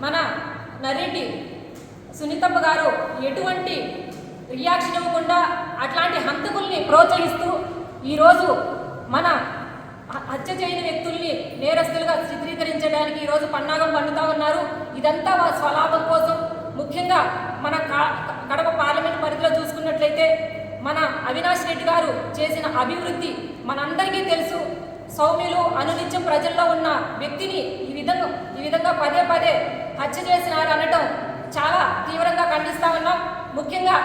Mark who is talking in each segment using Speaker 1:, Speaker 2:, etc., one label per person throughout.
Speaker 1: మన నరేటి సునీతమ్మ గారు ఎటువంటి రియాక్షన్ ఇవ్వకుండా అట్లాంటి హంతకుల్ని ప్రోత్సహిస్తూ ఈరోజు మన హత్య చేయని వ్యక్తుల్ని నేరస్తులుగా చిత్రీకరించడానికి ఈరోజు పన్నాగం పండుతా ఉన్నారు. ఇదంతా స్వలాభం కోసం ముఖ్యంగా మన కా- కడప పార్లమెంట్ పరిధిలో చూసుకున్నట్లయితే మన అవినాష్ రెడ్డి గారు చేసిన అభివృద్ధి మనందరికీ తెలుసు. సౌమ్యులు అనునిత్యం ప్రజల్లో ఉన్న వ్యక్తిని ఈ విధంగా ఈ విధంగా పదే పదే హత్య చేసినారు అనటం చాలా తీవ్రంగా ఖండిస్తా ఉన్నాం. ముఖ్యంగా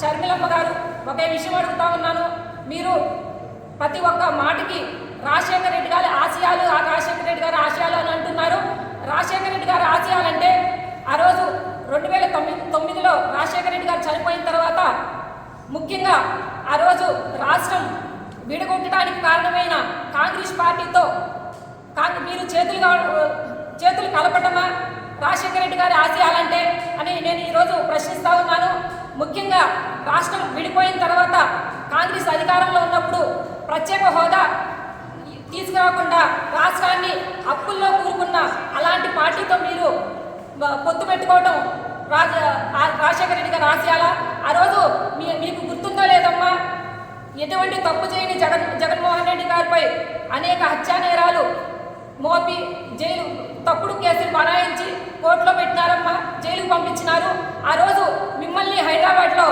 Speaker 1: షర్మిలమ్మ గారు ఒకే విషయం అడుగుతా ఉన్నాను. మీరు ప్రతి ఒక్క మాటకి రాజశేఖర రెడ్డి గారి ఆశయాలు ఆ రాజశేఖర రెడ్డి గారి ఆశయాలు అని అంటున్నారు. రాజశేఖర రెడ్డి గారి ఆశయాలంటే ఆ రోజు రెండు వేల తొమ్మిది తొమ్మిదిలో రాజశేఖర రెడ్డి గారు చనిపోయిన తర్వాత ముఖ్యంగా ఆ రోజు రాష్ట్రం విడగొట్టడానికి కారణమైన పార్టీతో. కాంగ్రెస్ మీరు చేతులు చేతులు కలపటమా? రాజశేఖర రెడ్డి గారి ఆశయాలంటే అని నేను ఈరోజు ప్రశ్నిస్తా ఉన్నాను. ముఖ్యంగా రాష్ట్రం విడిపోయిన తర్వాత కాంగ్రెస్ అధికారంలో ఉన్నప్పుడు ప్రత్యేక హోదా తీసుకురాకుండా రాష్ట్రాన్ని అప్పుల్లో కూరుకున్న అలాంటి పార్టీతో మీరు పొత్తు పెట్టుకోవడం రాజ రాజశేఖర రెడ్డి గారు ఆశయాల? ఆ రోజు మీ మీకు గుర్తుందో లేదమ్మా? ఎటువంటి తప్పు చేయని జగన్ జగన్మోహన్ రెడ్డి గారిపై అనేక హత్యా నేరాలు మోపి జైలు తప్పుడు కేసులు బనాయించి కోర్టులో పెట్టినారమ్మా జైలుకు పంపించినారు. ఆ రోజు మిమ్మల్ని హైదరాబాద్లో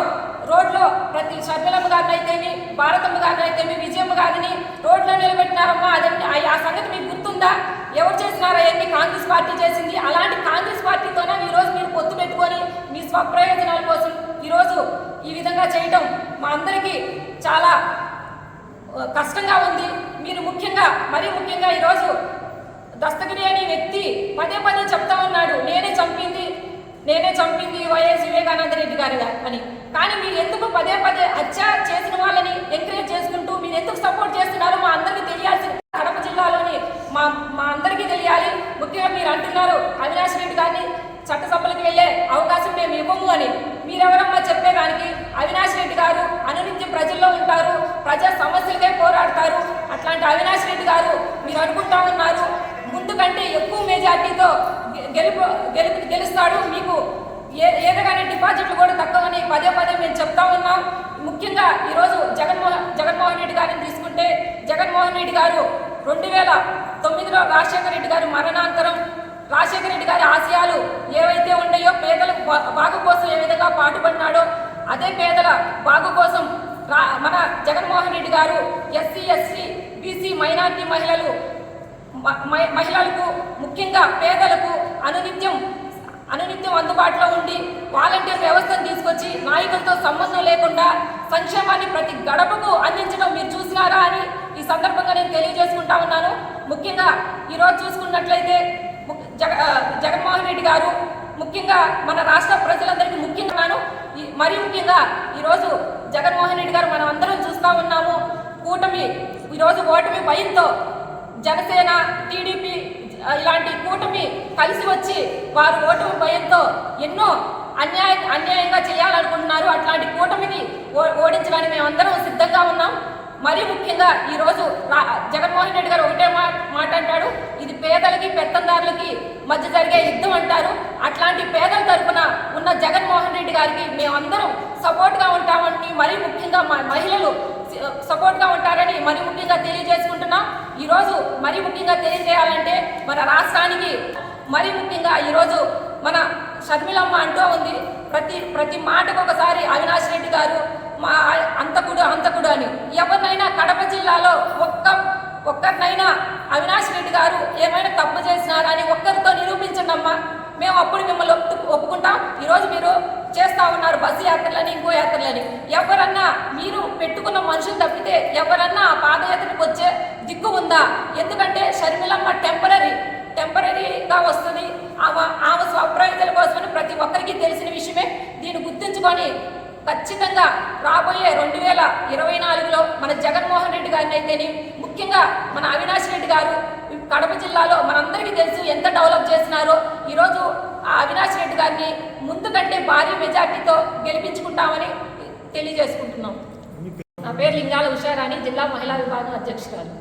Speaker 1: రోడ్లో ప్రతి షర్మిలమ్మ గారిని అయితేమి భారతమ్మ గారిని అయితేమి విజయమ్మ గారిని రోడ్లో నిలబెట్టినారమ్మా అదే ఆ- ఆ సంగతి మీకు గుర్తుందా? ఎవరు చేసినారా అవన్నీ కాంగ్రెస్ పార్టీ చేసింది. అలాంటి కాంగ్రెస్ పార్టీతోనే ఈ రోజు మీరు పొత్తు పెట్టుకొని మీ స్వప్రయోజనాల కోసం ఈరోజు ఈ విధంగా చేయటం మా అందరికీ చాలా కష్టంగా ఉంది. మీరు ముఖ్యంగా మరీ ముఖ్యంగా ఈరోజు దస్తగిరి అనే వ్యక్తి పదే పదే చెప్తా ఉన్నాడు. నేనే చంపింది నేనే చంపింది వైఎస్ వివేకానంద రెడ్డి గారిగా అని. కానీ మీరు ఎందుకు పదే పదే హత్య చేసిన వాళ్ళని ఎంకరేజ్ చేసుకుంటూ మీరు ఎందుకు సపోర్ట్ చేస్తున్నారో మా అందరికీ తెలియాల్సిన కడప జిల్లాలోని మా మా అందరికీ తెలియాలి ముఖ్యంగా మీరు అంటున్నారు అవినాష్ రెడ్డి గారిని చట్టసభలకు వెళ్ళే అవకాశం మేము ఇవ్వము అని మీరెవరమ్మా చెప్పేదానికి అవినాష్ రెడ్డి గారు అనునిత్యం ప్రజల్లో ఉంటారు ప్రజా సమస్యలకే పోరాడతారు అట్లాంటి అవినాష్ రెడ్డి గారు మీరు అనుకుంటా ఉన్నారు. ముందు కంటే ఎక్కువ మెజార్టీతో గె- గెలుపు గెలుపు గెలుస్తాడు. మీకు ఏ ఏదగానే డిపాజిట్లు కూడా తక్కువని పదే పదే మేము చెప్తా ఉన్నాం. ముఖ్యంగా ఈరోజు జగన్మోహన్ జగన్మోహన్ రెడ్డి గారిని తీసుకుంటే జగన్మోహన్ రెడ్డి గారు రెండు వేల తొమ్మిదిలో రాజశేఖర రెడ్డి గారు మరణాంతరం రాజశేఖర రెడ్డి గారి ఆశయాలు ఏవైతే ఉన్నాయో పేదల బాగు కోసం ఏ విధంగా పాటుపడినాడో అదే పేదల బాగు కోసం మన జగన్మోహన్ రెడ్డి గారు మైనార్టీ మహిళలు మ- మహిళలకు ముఖ్యంగా పేదలకు అనునిత్యం అనునిత్యం అందుబాటులో ఉండి వాలంటీర్ వ్యవస్థను తీసుకొచ్చి నాయకులతో సంబంధం లేకుండా సంక్షేమాన్ని ప్రతి గడపకు అందించడం మీరు చూసినారా అని ఈ సందర్భంగా నేను తెలియజేసుకుంటా ఉన్నాను. ముఖ్యంగా ఈరోజు చూసుకున్నట్లయితే జగ జగన్మోహన్ రెడ్డి గారు ముఖ్యంగా మన రాష్ట్ర ప్రజలందరికీ ముఖ్యంగాను ఈ- మరీ ముఖ్యంగా ఈరోజు జగన్మోహన్ రెడ్డి గారు మనం అందరం చూస్తూ ఉన్నాము. కూటమి ఈరోజు ఓటమి భయంతో జనసేన టీడీపీ ఇలాంటి కూటమి కలిసి వచ్చి వారు ఓటమి భయంతో ఎన్నో అన్యాయ అన్యాయంగా చేయాలనుకుంటున్నారు. అట్లాంటి కూటమిని ఓ- ఓడించడానికి మేమందరం సిద్ధంగా ఉన్నాం. మరీ ముఖ్యంగా ఈరోజు జగన్మోహన్ రెడ్డి గారు ఒకటే మా మాట అంటాడు. ఇది పేదలకి పెత్తందారులకి మధ్య జరిగే యుద్ధం అంటారు. అట్లాంటి పేదల తరఫున ఉన్న జగన్మోహన్ రెడ్డి గారికి మేమందరం సపోర్ట్గా ఉంటామని మరీ ముఖ్యంగా మా మహిళలు సపోర్ట్గా ఉంటారని మరి ముఖ్యంగా తెలియజేసుకుంటున్నాం. ఈరోజు మరి ముఖ్యంగా తెలియజేయాలంటే మన రాష్ట్రానికి మరి ముఖ్యంగా ఈరోజు మన షర్మిలమ్మ అంటూ ఉంది. ప్రతి ప్రతి మాటకు ఒకసారి అవినాష్ రెడ్డి గారు మా అంతకుడు అంతకుడు అని. ఎవరినైనా కడప జిల్లాలో ఒక్క ఒక్కరినైనా అవినాష్ రెడ్డి గారు ఏమైనా తప్పు చేసినారా అని ఒక్కరితో నిరూపించండి మేము అప్పుడు మిమ్మల్ని ఒప్పు ఒప్పుకుంటాం. ఈరోజు మీరు చేస్తూ ఉన్నారు బస్సు యాత్రలని ఇంకో యాత్రలని. మీరు పెట్టుకున్న మనుషులు తప్పితే ఎవరన్నా ఆ పాదయాత్రకు వచ్చే దిక్కు ఉందా? ఎందుకంటే షర్మిలమ్మ టెంపరీ టెంపరీగా వస్తుంది. ఆమె ఆమె స్వప్రయోజనాల కోసమని ప్రతి ఒక్కరికి తెలిసిన విషయమే. దీన్ని గుర్తుంచుకొని ఖచ్చితంగా రాబోయే రెండు వేల ఇరవై నాలుగులో మన జగన్మోహన్ రెడ్డి గారిని అయితేని ముఖ్యంగా మన అవినాష్ రెడ్డి గారు కడప జిల్లాలో మనందరికీ తెలుసు ఎంత డెవలప్ చేసినారో ఈరోజు ఆ అవినాష్ రెడ్డి గారిని ముందు కంటే భారీ మెజార్టీతో గెలిపించుకుంటామని తెలియజేసుకుంటున్నాం. నా పేరు లింగాల ఉషారాణి జిల్లా మహిళా విభాగం అధ్యక్షురాలు.